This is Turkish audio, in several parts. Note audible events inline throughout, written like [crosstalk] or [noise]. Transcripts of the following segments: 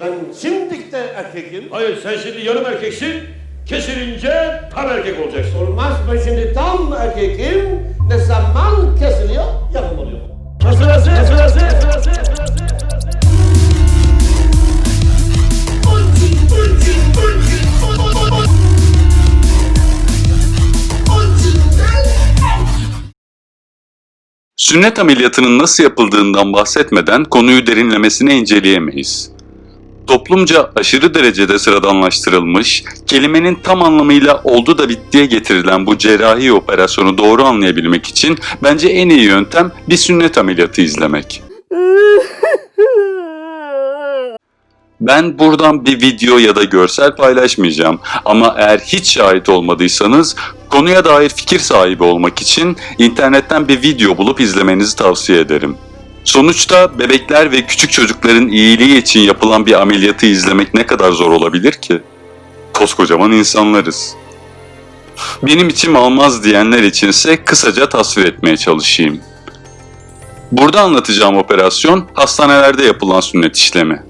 Ben şimdi de erkekim. Hayır sen şimdi yarım erkeksin. Kesilince tam erkek olacaksın. Olmaz ben şimdi tam erkekim. Ne zaman kesiliyor yapım oluyor. Sırası sırası sırası Sünnet ameliyatının nasıl yapıldığından bahsetmeden konuyu derinlemesine inceleyemeyiz. Toplumca aşırı derecede sıradanlaştırılmış, kelimenin tam anlamıyla oldu da bittiye getirilen bu cerrahi operasyonu doğru anlayabilmek için bence en iyi yöntem bir sünnet ameliyatı izlemek. Ben buradan bir video ya da görsel paylaşmayacağım ama eğer hiç şahit olmadıysanız konuya dair fikir sahibi olmak için internetten bir video bulup izlemenizi tavsiye ederim. Sonuçta bebekler ve küçük çocukların iyiliği için yapılan bir ameliyatı izlemek ne kadar zor olabilir ki? Koskocaman insanlarız. Benim içim almaz diyenler içinse kısaca tasvir etmeye çalışayım. Burada anlatacağım operasyon hastanelerde yapılan sünnet işlemi.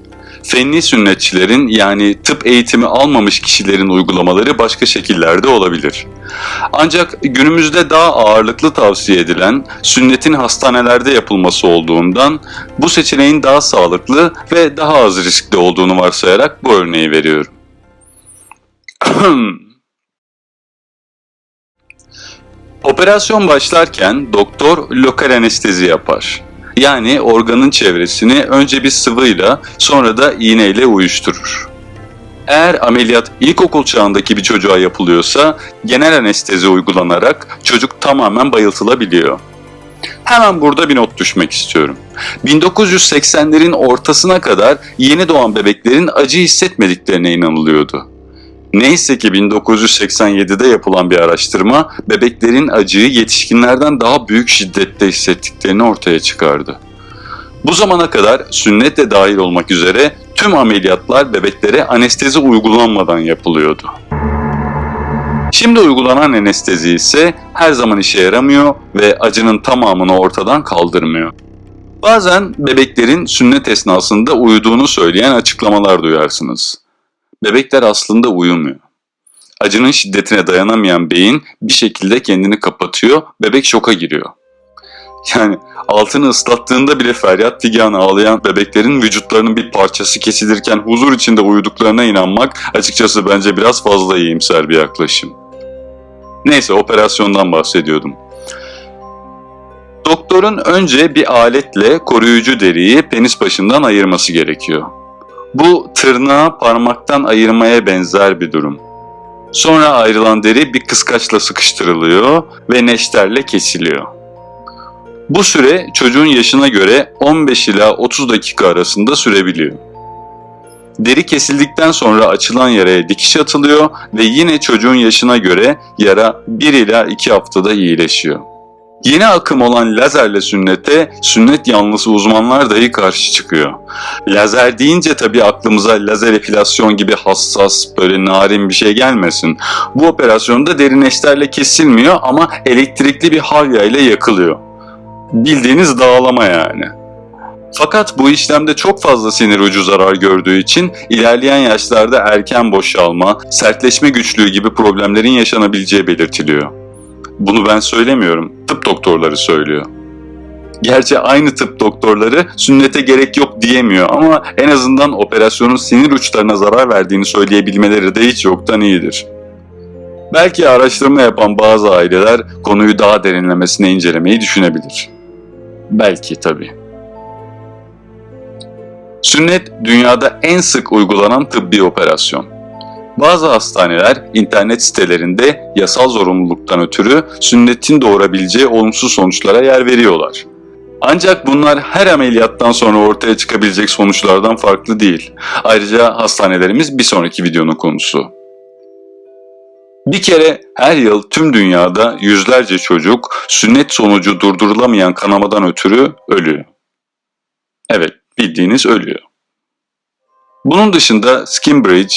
Fenli sünnetçilerin yani tıp eğitimi almamış kişilerin uygulamaları başka şekillerde olabilir. Ancak günümüzde daha ağırlıklı tavsiye edilen sünnetin hastanelerde yapılması olduğundan bu seçeneğin daha sağlıklı ve daha az riskli olduğunu varsayarak bu örneği veriyorum. [clears throat] Operasyon başlarken doktor lokal anestezi yapar. Yani organın çevresini önce bir sıvıyla sonra da iğneyle uyuşturur. Eğer ameliyat ilkokul çağındaki bir çocuğa yapılıyorsa genel anestezi uygulanarak çocuk tamamen bayıltılabiliyor. Hemen burada bir not düşmek istiyorum. 1980'lerin ortasına kadar yeni doğan bebeklerin acı hissetmediklerine inanılıyordu. Neyse ki 1987'de yapılan bir araştırma bebeklerin acıyı yetişkinlerden daha büyük şiddette hissettiklerini ortaya çıkardı. Bu zamana kadar sünnet de dahil olmak üzere tüm ameliyatlar bebeklere anestezi uygulanmadan yapılıyordu. Şimdi uygulanan anestezi ise her zaman işe yaramıyor ve acının tamamını ortadan kaldırmıyor. Bazen bebeklerin sünnet esnasında uyuduğunu söyleyen açıklamalar duyarsınız. Bebekler aslında uyumuyor. Acının şiddetine dayanamayan beyin bir şekilde kendini kapatıyor, bebek şoka giriyor. Yani altını ıslattığında bile feryat figan ağlayan bebeklerin vücutlarının bir parçası kesilirken huzur içinde uyuduklarına inanmak açıkçası bence biraz fazla iyimser bir yaklaşım. Neyse operasyondan bahsediyordum. Doktorun önce bir aletle koruyucu deriyi penis başından ayırması gerekiyor. Bu tırnağı parmaktan ayırmaya benzer bir durum. Sonra ayrılan deri bir kıskaçla sıkıştırılıyor ve neşterle kesiliyor. Bu süre çocuğun yaşına göre 15 ila 30 dakika arasında sürebiliyor. Deri kesildikten sonra açılan yaraya dikiş atılıyor ve yine çocuğun yaşına göre yara 1 ila 2 haftada iyileşiyor. Yeni akım olan lazerle sünnete sünnet yanlısı uzmanlar dahi karşı çıkıyor. Lazer deyince tabii aklımıza lazer epilasyon gibi hassas, böyle narin bir şey gelmesin. Bu operasyonda derin eşlerle kesilmiyor ama elektrikli bir halya ile yakılıyor. Bildiğiniz dağlama yani. Fakat bu işlemde çok fazla sinir ucu zarar gördüğü için ilerleyen yaşlarda erken boşalma, sertleşme güçlüğü gibi problemlerin yaşanabileceği belirtiliyor. Bunu ben söylemiyorum, tıp doktorları söylüyor. Gerçi aynı tıp doktorları sünnete gerek yok diyemiyor ama en azından operasyonun sinir uçlarına zarar verdiğini söyleyebilmeleri de hiç yoktan iyidir. Belki araştırma yapan bazı aileler konuyu daha derinlemesine incelemeyi düşünebilir. Belki tabii. Sünnet dünyada en sık uygulanan tıbbi operasyon. Bazı hastaneler internet sitelerinde yasal zorunluluktan ötürü sünnetin doğurabileceği olumsuz sonuçlara yer veriyorlar. Ancak bunlar her ameliyattan sonra ortaya çıkabilecek sonuçlardan farklı değil. Ayrıca hastanelerimiz bir sonraki videonun konusu. Bir kere her yıl tüm dünyada yüzlerce çocuk sünnet sonucu durdurulamayan kanamadan ötürü ölüyor. Evet, bildiğiniz ölüyor. Bunun dışında skin bridge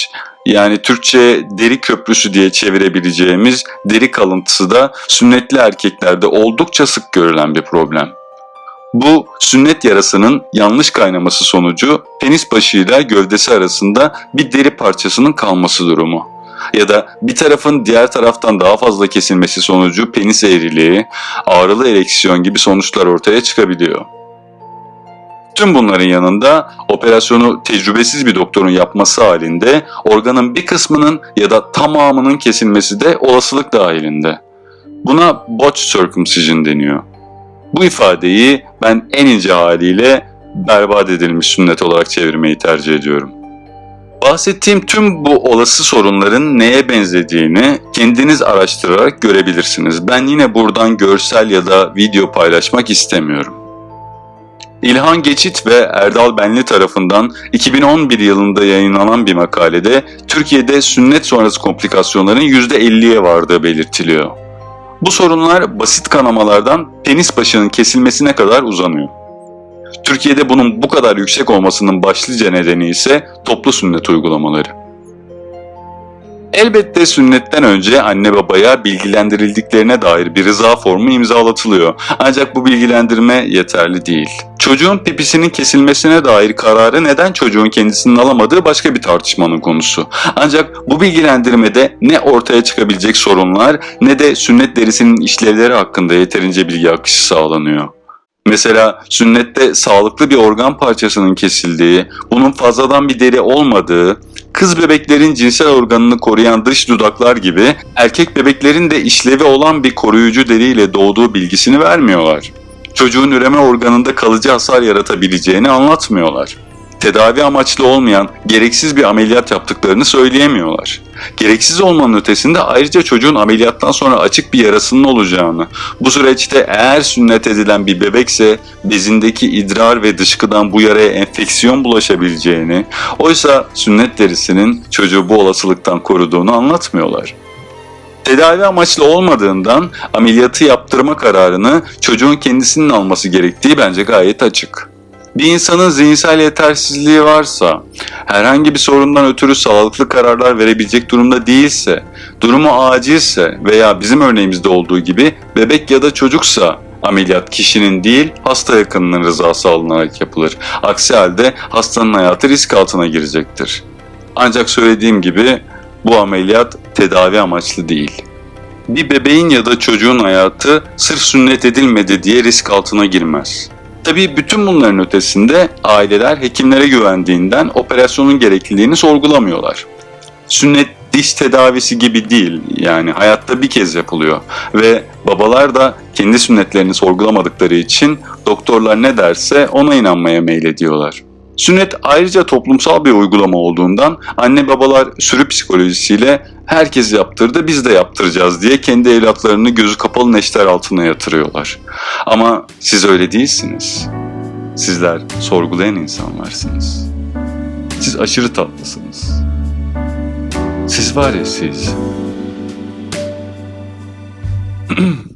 yani Türkçe deri köprüsü diye çevirebileceğimiz deri kalıntısı da sünnetli erkeklerde oldukça sık görülen bir problem. Bu sünnet yarasının yanlış kaynaması sonucu penis başıyla gövdesi arasında bir deri parçasının kalması durumu. Ya da bir tarafın diğer taraftan daha fazla kesilmesi sonucu penis eğriliği, ağrılı ereksiyon gibi sonuçlar ortaya çıkabiliyor. Tüm bunların yanında operasyonu tecrübesiz bir doktorun yapması halinde organın bir kısmının ya da tamamının kesilmesi de olasılık dahilinde. Buna botch circumcision deniyor. Bu ifadeyi ben en ince haliyle berbat edilmiş sünnet olarak çevirmeyi tercih ediyorum. Bahsettiğim tüm bu olası sorunların neye benzediğini kendiniz araştırarak görebilirsiniz. Ben yine buradan görsel ya da video paylaşmak istemiyorum. İlhan Geçit ve Erdal Benli tarafından 2011 yılında yayınlanan bir makalede Türkiye'de sünnet sonrası komplikasyonların %50'ye vardığı belirtiliyor. Bu sorunlar basit kanamalardan penis başının kesilmesine kadar uzanıyor. Türkiye'de bunun bu kadar yüksek olmasının başlıca nedeni ise toplu sünnet uygulamaları. Elbette sünnetten önce anne babaya bilgilendirildiklerine dair bir rıza formu imzalatılıyor. Ancak bu bilgilendirme yeterli değil. Çocuğun pipisinin kesilmesine dair kararı neden çocuğun kendisinin alamadığı başka bir tartışmanın konusu. Ancak bu bilgilendirmede ne ortaya çıkabilecek sorunlar ne de sünnet derisinin işlevleri hakkında yeterince bilgi akışı sağlanıyor. Mesela sünnette sağlıklı bir organ parçasının kesildiği, bunun fazladan bir deri olmadığı, kız bebeklerin cinsel organını koruyan dış dudaklar gibi erkek bebeklerin de işlevi olan bir koruyucu deriyle doğduğu bilgisini vermiyorlar. Çocuğun üreme organında kalıcı hasar yaratabileceğini anlatmıyorlar. Tedavi amaçlı olmayan gereksiz bir ameliyat yaptıklarını söyleyemiyorlar. Gereksiz olmanın ötesinde ayrıca çocuğun ameliyattan sonra açık bir yarasının olacağını, bu süreçte eğer sünnet edilen bir bebekse bezindeki idrar ve dışkıdan bu yaraya enfeksiyon bulaşabileceğini, oysa sünnet derisinin çocuğu bu olasılıktan koruduğunu anlatmıyorlar. Tedavi amaçlı olmadığından ameliyatı yaptırma kararını çocuğun kendisinin alması gerektiği bence gayet açık. Bir insanın zihinsel yetersizliği varsa, herhangi bir sorundan ötürü sağlıklı kararlar verebilecek durumda değilse, durumu acilse veya bizim örneğimizde olduğu gibi bebek ya da çocuksa ameliyat kişinin değil hasta yakınının rızası alınarak yapılır. Aksi halde hastanın hayatı risk altına girecektir. Ancak söylediğim gibi bu ameliyat tedavi amaçlı değil. Bir bebeğin ya da çocuğun hayatı sırf sünnet edilmedi diye risk altına girmez. Tabii bütün bunların ötesinde aileler hekimlere güvendiğinden operasyonun gerekliliğini sorgulamıyorlar. Sünnet diş tedavisi gibi değil yani hayatta bir kez yapılıyor ve babalar da kendi sünnetlerini sorgulamadıkları için doktorlar ne derse ona inanmaya meylediyorlar. Sünnet ayrıca toplumsal bir uygulama olduğundan anne babalar sürü psikolojisiyle herkes yaptırdı biz de yaptıracağız diye kendi evlatlarını gözü kapalı neşter altına yatırıyorlar. Ama siz öyle değilsiniz. Sizler sorgulayan insanlarsınız. Siz aşırı tatlısınız. Siz var ya siz. [clears throat]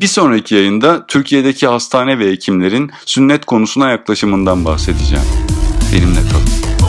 Bir sonraki yayında Türkiye'deki hastane ve hekimlerin sünnet konusuna yaklaşımından bahsedeceğim. Benimle kalın.